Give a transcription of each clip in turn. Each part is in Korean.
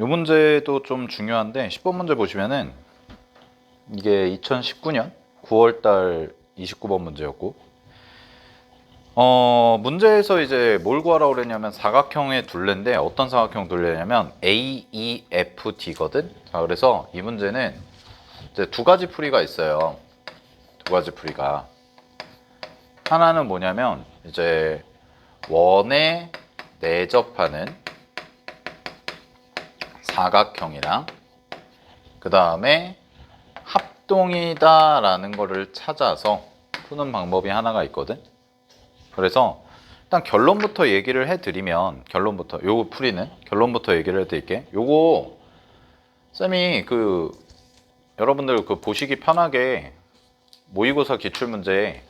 이 문제도 좀 중요한데 10번 문제 보시면은 이게 2019년 9월달 29번 문제였고 어 문제에서 이제 뭘 구하라고 그랬냐면 사각형의 둘레인데 어떤 사각형 둘레냐면 A, E, F, D거든. 자 그래서 이 문제는 이제 두 가지 풀이가 있어요. 두 가지 풀이가 하나는 뭐냐면 이제 원에 내접하는 사각형이랑 그 다음에 합동이다 라는 거를 찾아서 푸는 방법이 하나가 있거든. 그래서 일단 결론부터 얘기를 해드리면 결론부터 요 풀이는 결론부터 얘기를 해드릴게. 요거 쌤이 그 여러분들 그 보시기 편하게 모의고사 기출 문제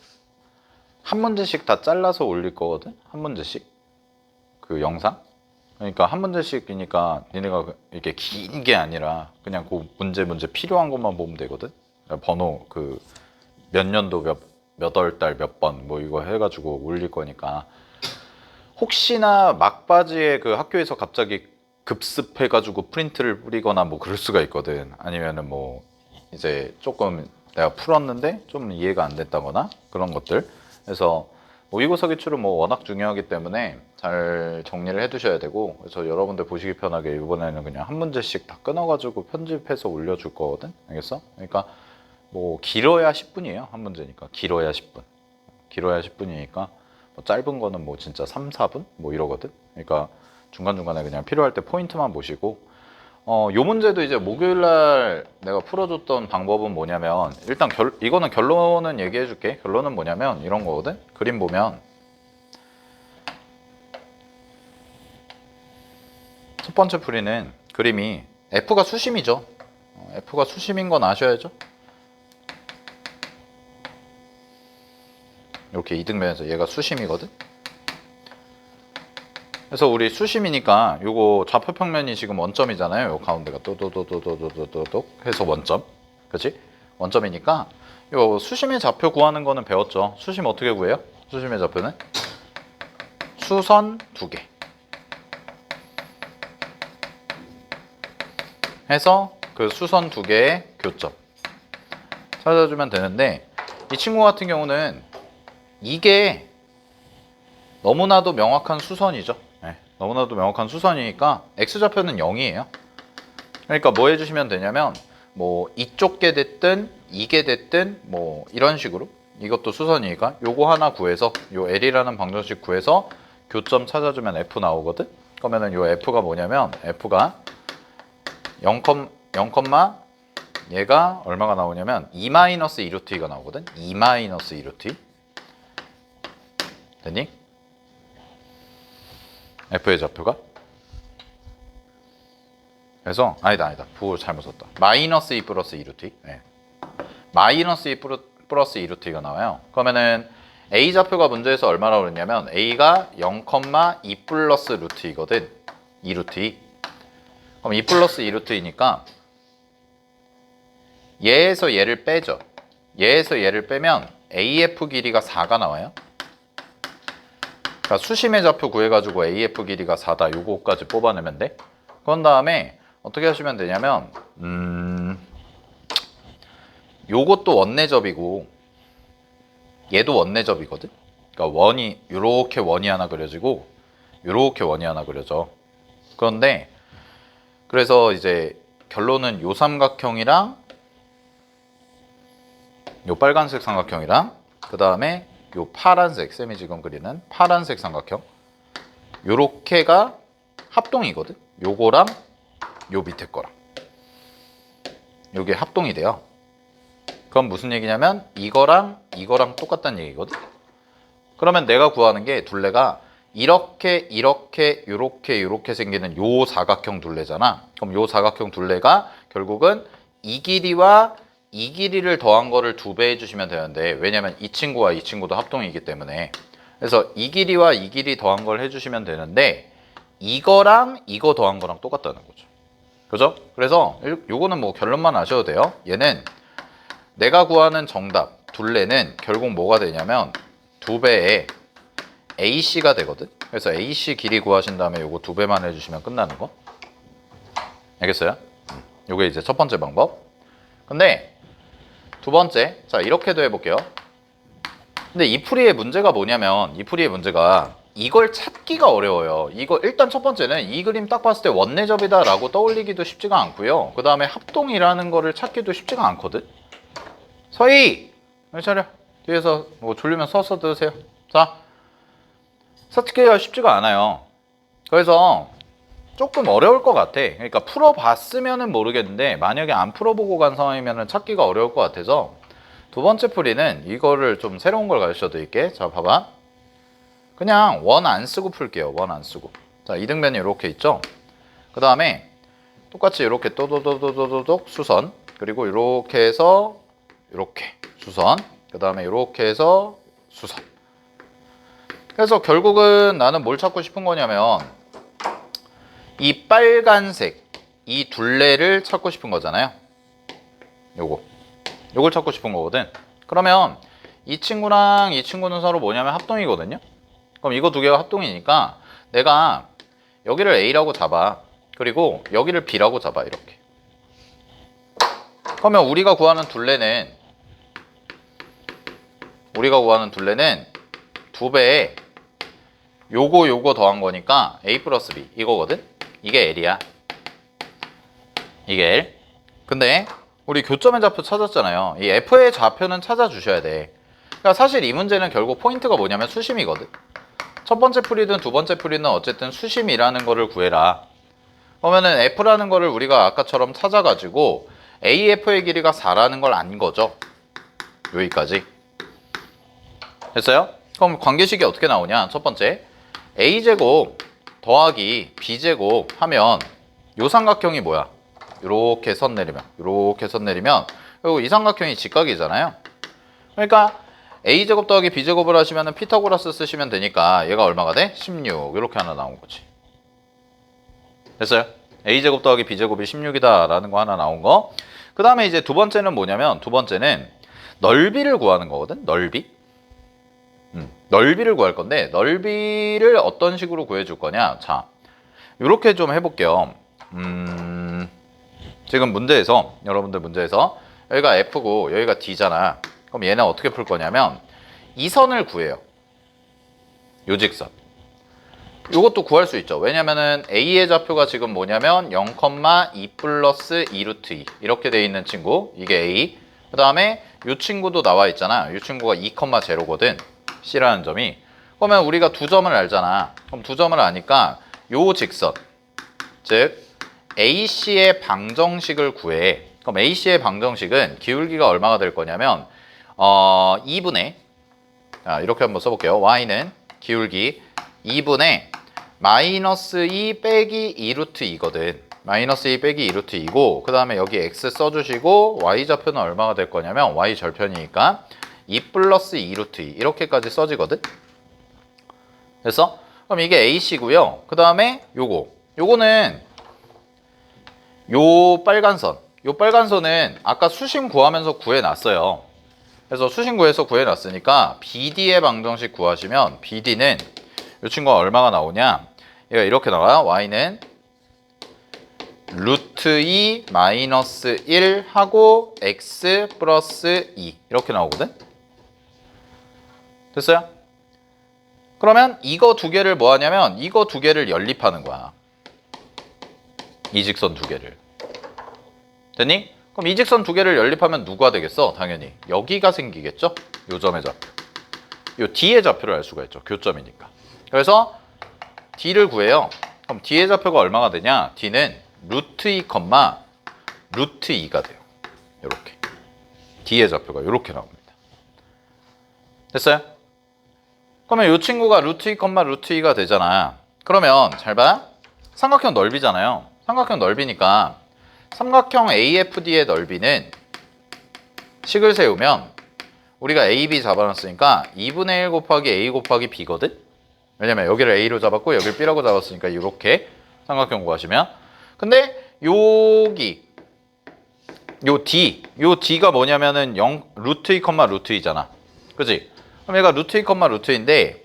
한 문제씩 다 잘라서 올릴 거거든. 한 문제씩 그 영상. 그러니까 한 문제씩이니까 니네가 그 이렇게 긴 게 아니라 그냥 그 문제 문제 필요한 것만 보면 되거든. 번호 그 몇 년도 몇 몇 월 달 몇 번 뭐 이거 해가지고 올릴 거니까 혹시나 막바지에 그 학교에서 갑자기 급습해가지고 프린트를 뿌리거나 뭐 그럴 수가 있거든. 아니면은 뭐 이제 조금 내가 풀었는데 좀 이해가 안 됐다거나 그런 것들. 그래서 모의고사 기출은 뭐 워낙 중요하기 때문에 잘 정리를 해두셔야 되고 그래서 여러분들 보시기 편하게 이번에는 그냥 한 문제씩 다 끊어가지고 편집해서 올려줄 거거든. 알겠어? 그러니까 뭐 길어야 10분이에요. 한 문제니까 길어야 10분. 길어야 10분이니까 뭐 짧은 거는 뭐 진짜 3, 4분 뭐 이러거든. 그러니까 중간중간에 그냥 필요할 때 포인트만 보시고 어, 요 문제도 이제 목요일 날 내가 풀어줬던 방법은 뭐냐면 일단 결, 이거는 결론은 얘기해 줄게. 결론은 뭐냐면 이런 거거든. 그림 보면 첫 번째 풀이는 그림이 F가 수심이죠. 어, F가 수심인 건 아셔야죠. 이렇게 이등변에서 얘가 수심이거든. 그래서 우리 수심이니까 요거 좌표 평면이 지금 원점이잖아요. 요 가운데가 또또또또또또또또 해서 원점. 그렇지? 원점이니까 요 수심의 좌표 구하는 거는 배웠죠. 수심 어떻게 구해요? 수심의 좌표는 수선 두 개. 해서 그 수선 두 개의 교점 찾아주면 되는데 이 친구 같은 경우는 이게 너무나도 명확한 수선이죠. 네, 너무나도 명확한 수선이니까 x좌표는 0이에요. 그러니까 뭐 해주시면 되냐면 뭐 이쪽 게 됐든 이게 됐든 뭐 이런 식으로 이것도 수선이니까 요거 하나 구해서 요 L이라는 방정식 구해서 교점 찾아주면 F 나오거든. 그러면은 요 F가 뭐냐면 F가 0, 0, 얘가 얼마가 나오냐면 2-2루트가 나오거든. 2-2루트. 됐니? F의 좌표가? 그래서 아니다 아니다. 부호 잘못 썼다. 마이너스 2 플러스 2루트 네. 마이너스 2 플러스 2루트가 나와요. 그러면은 A 좌표가 문제에서 얼마라고 그랬냐면 A가 0,2 플러스 루트이거든. 2루트 그럼 2 플러스 2루트이니까 얘에서 얘를 빼죠. 얘에서 얘를 빼면 AF 길이가 4가 나와요 그러니까 수심의 좌표 구해가지고 AF 길이가 4다 요거까지 뽑아내면 돼. 그런 다음에 어떻게 하시면 되냐면 음 요것도 원내접이고 얘도 원내접이거든. 그러니까 원이 요렇게 원이 하나 그려지고 요렇게 원이 하나 그려져. 그런데 그래서 이제 결론은 요 삼각형이랑 요 빨간색 삼각형이랑 그 다음에 요 파란색 쌤이 지금 그리는 파란색 삼각형. 요렇게가 합동이거든? 요거랑 요 밑에 거랑. 요게 합동이 돼요. 그럼 무슨 얘기냐면 이거랑 이거랑 똑같다는 얘기거든? 그러면 내가 구하는 게 둘레가 이렇게 이렇게 요렇게 요렇게 생기는 요 사각형 둘레잖아. 그럼 요 사각형 둘레가 결국은 이 길이와 이 길이를 더한 거를 두 배 해주시면 되는데 왜냐면 이 친구와 이 친구도 합동이기 때문에 그래서 이 길이와 이 길이 더한 걸 해주시면 되는데 이거랑 이거 더한 거랑 똑같다는 거죠. 그죠? 그래서 요- 요거는 뭐 결론만 아셔도 돼요. 얘는 내가 구하는 정답 둘레는 결국 뭐가 되냐면 두 배의 AC가 되거든. 그래서 AC 길이 구하신 다음에 요거 두 배만 해주시면 끝나는 거. 알겠어요? 음, 요게 이제 첫 번째 방법. 근데 두 번째, 자 이렇게도 해볼게요. 근데 이 풀이의 문제가 뭐냐면 이 풀이의 문제가 이걸 찾기가 어려워요. 이거 일단 첫 번째는 이 그림 딱 봤을 때 원내접이다라고 떠올리기도 쉽지가 않고요. 그 다음에 합동이라는 거를 찾기도 쉽지가 않거든. 서희, 왜 차려? 뒤에서 뭐 졸리면 서서 드세요. 자, 찾기가 쉽지가 않아요. 그래서 조금 어려울 것 같아. 그러니까 풀어봤으면은 모르겠는데 만약에 안 풀어보고 간 상황이면은 찾기가 어려울 것 같아서 두 번째 풀이는 이거를 좀 새로운 걸 가르쳐 드릴게. 자, 봐봐. 그냥 원 안 쓰고 풀게요. 원 안 쓰고. 자, 이등변이 이렇게 있죠. 그 다음에 똑같이 이렇게 또도도도도도독 수선 그리고 이렇게 해서 이렇게 수선 그 다음에 이렇게 해서 수선. 그래서 결국은 나는 뭘 찾고 싶은 거냐면 이 빨간색 이 둘레를 찾고 싶은 거잖아요. 요거. 요걸 찾고 싶은 거거든. 그러면 이 친구랑 이 친구는 서로 뭐냐면 합동이거든요. 그럼 이거 두 개가 합동이니까 내가 여기를 A라고 잡아. 그리고 여기를 B라고 잡아. 이렇게. 그러면 우리가 구하는 둘레는 우리가 구하는 둘레는 두 배에 요거 요거 더한 거니까 A 플러스 B 이거거든. 이게 L이야. 이게 L. 근데 우리 교점의 좌표 찾았잖아요. 이 F의 좌표는 찾아주셔야 돼. 그러니까 사실 이 문제는 결국 포인트가 뭐냐면 수심이거든. 첫 번째 풀이든 두 번째 풀이든 어쨌든 수심이라는 거를 구해라. 그러면은 F라는 거를 우리가 아까처럼 찾아가지고 AF의 길이가 4라는 걸 안 거죠. 여기까지. 됐어요? 그럼 관계식이 어떻게 나오냐? 첫 번째, A제곱 더하기 B제곱 하면 요 삼각형이 뭐야? 요렇게 선 내리면, 요렇게 선 내리면 그리고 이 삼각형이 직각이잖아요. 그러니까 A제곱 더하기 B제곱을 하시면 피타고라스 쓰시면 되니까 얘가 얼마가 돼? 16 이렇게 하나 나온 거지. 됐어요? A제곱 더하기 B제곱이 16이다 라는 거 하나 나온 거. 그 다음에 이제 두 번째는 뭐냐면 두 번째는 넓이를 구하는 거거든. 넓이. 음, 넓이를 구할 건데 넓이를 어떤 식으로 구해줄 거냐? 자, 이렇게 좀 해볼게요. 음, 지금 문제에서 여러분들 문제에서 여기가 F고 여기가 D잖아. 그럼 얘는 어떻게 풀 거냐면 이 선을 구해요. 요 직선. 이것도 구할 수 있죠. 왜냐면은 A의 좌표가 지금 뭐냐면 0,2 플러스 2 루트 2 이렇게 돼 있는 친구 이게 A 그 다음에 이 친구도 나와 있잖아 이 친구가 2,0거든 C라는 점이 그러면 우리가 두 점을 알잖아. 그럼 두 점을 아니까 요 직선 즉 AC의 방정식을 구해. 그럼 AC의 방정식은 기울기가 얼마가 될 거냐면 어 2분의 자, 이렇게 한번 써볼게요. Y는 기울기 2분의 마이너스 2 빼기 2루트 2거든. 마이너스 2 빼기 2루트 2고 그 다음에 여기 x 써주시고 y 좌표는 얼마가 될 거냐면 y 절편이니까 2 플러스 2 루트 2 이렇게까지 써지거든. 됐어? 그럼 이게 ac고요. 그 다음에 요거 요거는 요 빨간 선. 요 빨간 선은 아까 수심 구하면서 구해놨어요. 그래서 수심 구해서 구해놨으니까 BD의 방정식 구하시면 BD는 이 친구가 얼마가 나오냐? 얘가 이렇게 나와요. y는 루트 2 마이너스 1 하고 x 플러스 2 이렇게 나오거든. 됐어요? 그러면 이거 두 개를 뭐 하냐면 이거 두 개를 연립하는 거야. 이 직선 두 개를. 됐니? 그럼 이 직선 두 개를 연립하면 누가 되겠어? 당연히 여기가 생기겠죠? 요 점의 좌표. 요 D의 좌표를 알 수가 있죠. 교점이니까. 그래서 D를 구해요. 그럼 D의 좌표가 얼마가 되냐? D는 루트 2, 루트 2가 돼요. 이렇게. D의 좌표가 이렇게 나옵니다. 됐어요? 그러면 이 친구가 루트 2, 루트 2가 되잖아. 그러면 잘 봐. 삼각형 넓이잖아요. 삼각형 넓이니까 삼각형 AFD의 넓이는 식을 세우면 우리가 AB 잡아놨으니까 2분의 1 곱하기 A 곱하기 B거든? 왜냐면 여기를 A로 잡았고 여기를 B라고 잡았으니까 이렇게 삼각형 구하시면 근데 여기 요 D 요 D가 뭐냐면은 0 루트 2, 루트 2잖아 그지? 그럼 얘가 루트 2, 루트 2인데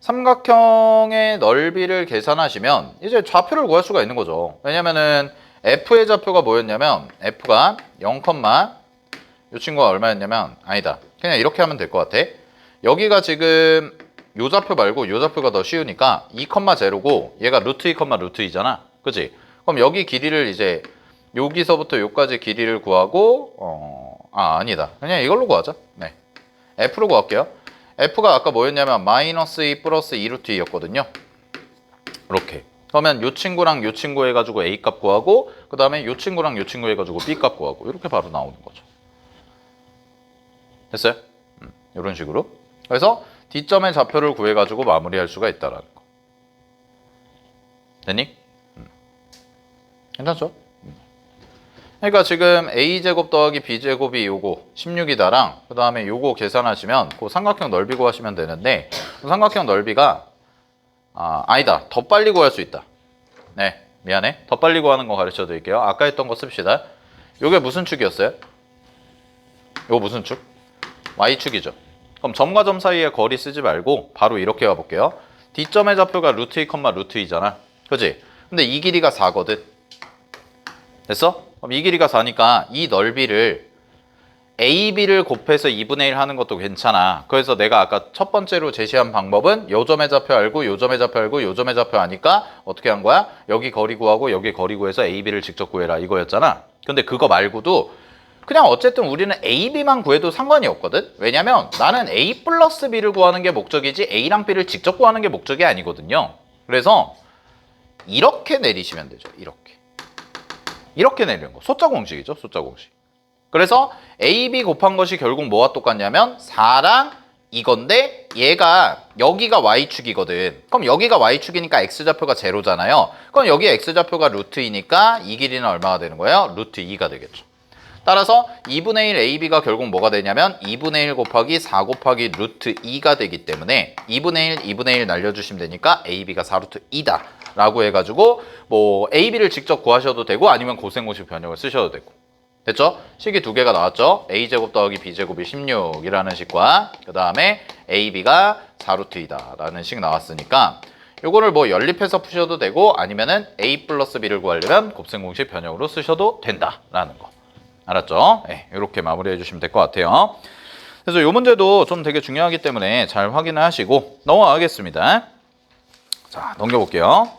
삼각형의 넓이를 계산하시면 이제 좌표를 구할 수가 있는 거죠 왜냐면은 f의 좌표가 뭐였냐면 f가 0, 이 친구가 얼마였냐면 아니다. 그냥 이렇게 하면 될 것 같아. 여기가 지금 요 좌표 말고 요 좌표가 더 쉬우니까 2,0고 얘가 루트 2, 루트 2잖아. 그지? 그럼 여기 길이를 이제 여기서부터 여기까지 길이를 구하고 어, 아 아니다. 그냥 이걸로 구하자. 네. f로 구할게요. F가 아까 뭐였냐면 마이너스 2 플러스 2 루트 2였거든요. 이렇게. 그러면 요 친구랑 요 친구 해가지고 a 값 구하고 그 다음에 요 친구랑 요 친구 해가지고 b 값 구하고 이렇게 바로 나오는 거죠. 됐어요? 음, 이런 식으로. 그래서 D점의 좌표를 구해가지고 마무리할 수가 있다라는 거. 됐니? 음. 괜찮죠? 음. 그러니까 지금 a제곱 더하기 b제곱이 요거 16이다랑 그 다음에 요거 계산하시면 그 삼각형 넓이 구하시면 되는데 그 삼각형 넓이가 아, 아니다. 더 빨리 구할 수 있다. 네, 미안해. 더 빨리 구하는 거 가르쳐 드릴게요. 아까 했던 거 씁시다. 요게 무슨 축이었어요? 요거 무슨 축? Y축이죠. 그럼 점과 점 사이의 거리 쓰지 말고 바로 이렇게 가볼게요. D점의 좌표가 루트 2, 루트 2잖아. 그지? 근데 이 길이가 4거든. 됐어? 그럼 이 길이가 4니까 이 넓이를 AB를 곱해서 2분의 1 하는 것도 괜찮아. 그래서 내가 아까 첫 번째로 제시한 방법은 요 점의 좌표 알고 요 점의 좌표 알고 요 점의 좌표 아니까 어떻게 한 거야? 여기 거리 구하고 여기 거리 구해서 AB를 직접 구해라 이거였잖아. 근데 그거 말고도 그냥 어쨌든 우리는 AB만 구해도 상관이 없거든. 왜냐면 나는 A 플러스 B를 구하는 게 목적이지 A랑 B를 직접 구하는 게 목적이 아니거든요. 그래서 이렇게 내리시면 되죠. 이렇게. 이렇게 내리는 거. 숫자 공식이죠. 숫자 공식. 그래서 AB 곱한 것이 결국 뭐와 똑같냐면 4랑 이건데 얘가 여기가 y축이거든. 그럼 여기가 y축이니까 x좌표가 제로잖아요. 그럼 여기 x좌표가 루트2니까 이 길이는 얼마가 되는 거예요? 루트 2가 되겠죠. 따라서 2분의 1 AB가 결국 뭐가 되냐면 2분의 1 곱하기 4 곱하기 루트 2가 되기 때문에 2분의 1, 2분의 1 날려주시면 되니까 AB가 4루트 2다 라고 해가지고 뭐 AB를 직접 구하셔도 되고 아니면 고생고식 변형을 쓰셔도 되고 됐죠? 식이 두 개가 나왔죠? a제곱 더하기 b제곱이 16이라는 식과 그 다음에 ab가 4루트2다 라는 식 나왔으니까 요거를 뭐 연립해서 푸셔도 되고 아니면은 a 플러스 b를 구하려면 곱셈공식 변형으로 쓰셔도 된다라는 거 알았죠? 네, 이렇게 마무리해 주시면 될 것 같아요 그래서 요 문제도 좀 되게 중요하기 때문에 잘 확인을 하시고 넘어가겠습니다 자 넘겨볼게요